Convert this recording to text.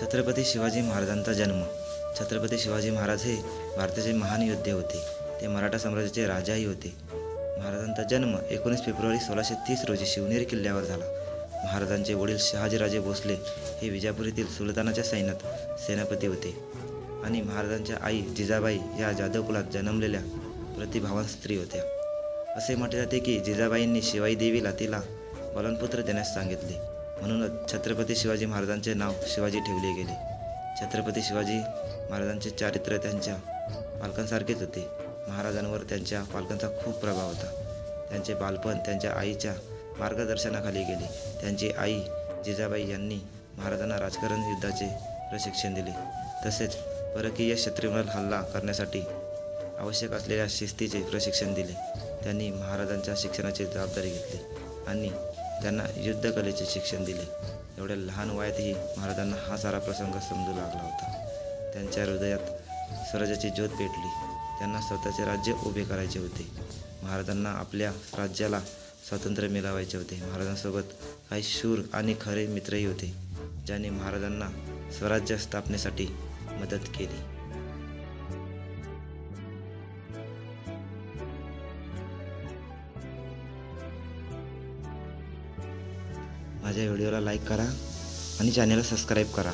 छत्रपती शिवाजी महाराजांचा जन्म. छत्रपती शिवाजी महाराज हे भारताचे महान योद्धे होते. ते मराठा साम्राज्याचे राजाही होते. महाराजांचा जन्म एकोणीस फेब्रुवारी सोळाशे तीस रोजी शिवनेरी किल्ल्यावर झाला. महाराजांचे वडील शहाजीराजे भोसले हे विजापूर येथील सुलतानाच्या सैन्यात सेनापती होते. आणि महाराजांच्या आई जिजाबाई या जाधव कुलात जन्मलेल्या प्रतिभावान स्त्री होत्या. असे म्हटले जाते की जिजाबाईंनी शिवाई देवीला तिला बलनपुत्र देण्यास सांगितले. म्हणूनच छत्रपती शिवाजी महाराजांचे नाव शिवाजी ठेवले गेले. छत्रपती शिवाजी महाराजांचे चारित्र्य त्यांच्या पालकांसारखेच होते. महाराजांवर त्यांच्या पालकांचा खूप प्रभाव होता. त्यांचे बालपण त्यांच्या आईच्या मार्गदर्शनाखाली गेले. त्यांची आई जिजाबाई यांनी महाराजांना राजकारण युद्धाचे प्रशिक्षण दिले. तसेच परकीय शत्रूंवर हल्ला करण्यासाठी आवश्यक असलेल्या शिस्तीचे प्रशिक्षण दिले. त्यांनी महाराजांच्या शिक्षणाची जबाबदारी घेतली आणि त्यांना युद्धकलेचे शिक्षण दिले. एवढ्या लहान वयातही महाराजांना हा सारा प्रसंग समजू लागला होता. त्यांच्या हृदयात स्वराज्याची ज्योत पेटली. त्यांना स्वतःचे राज्य उभे करायचे होते. महाराजांना आपल्या राज्याला स्वातंत्र्य मिळवायचे होते. महाराजांसोबत काही शूर आणि खरे मित्रही होते ज्यांनी महाराजांना स्वराज्य स्थापनेसाठी मदत केली. माझ्या व्हिडिओला लाईक करा आणि चॅनेलला सबस्क्राईब करा.